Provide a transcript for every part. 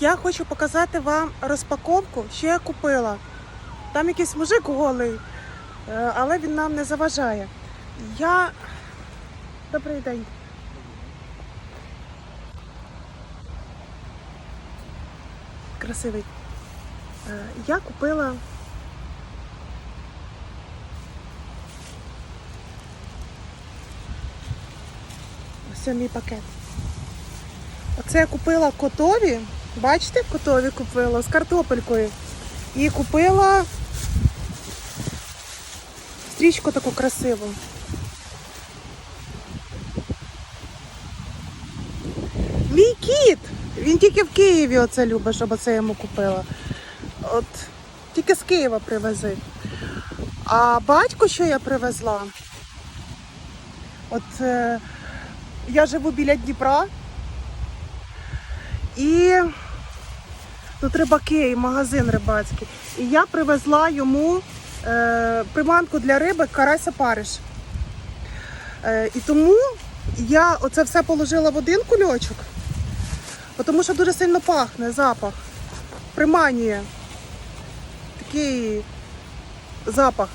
Я хочу показати вам розпаковку, що я купила. Там якийсь мужик голий, е, але він нам не заважає. Я. Добрий день. Красивий. Е, Я купила. Ось мій пакет. Оце я купила котові. Бачите, котові купила з картопелькою. І купила стрічку таку красиву. Мій кіт! Він тільки в Києві оце любить, щоб оце йому купила. От тільки з Києва привези. А батько, що я привезла? От е, я живу біля Дніпра. І тут рибаки, і магазин рибацький. І я привезла йому е, приманку для риби карася париш. Е, і тому я оце все положила в один кульочок, тому що дуже сильно пахне запах. Приманює такий запах.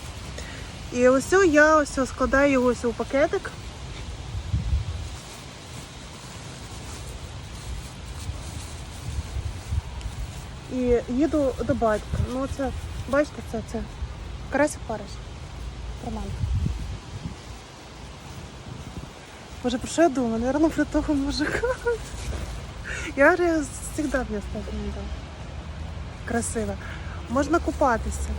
І ось я ось складаю його ось у пакетик. І їду до батька. Ну це, бачите, це, це Карасик Париж. Роман. Боже, про що я думаю? Наверно, про того мужика. Я завжди в да. Красиво. Можна купатися.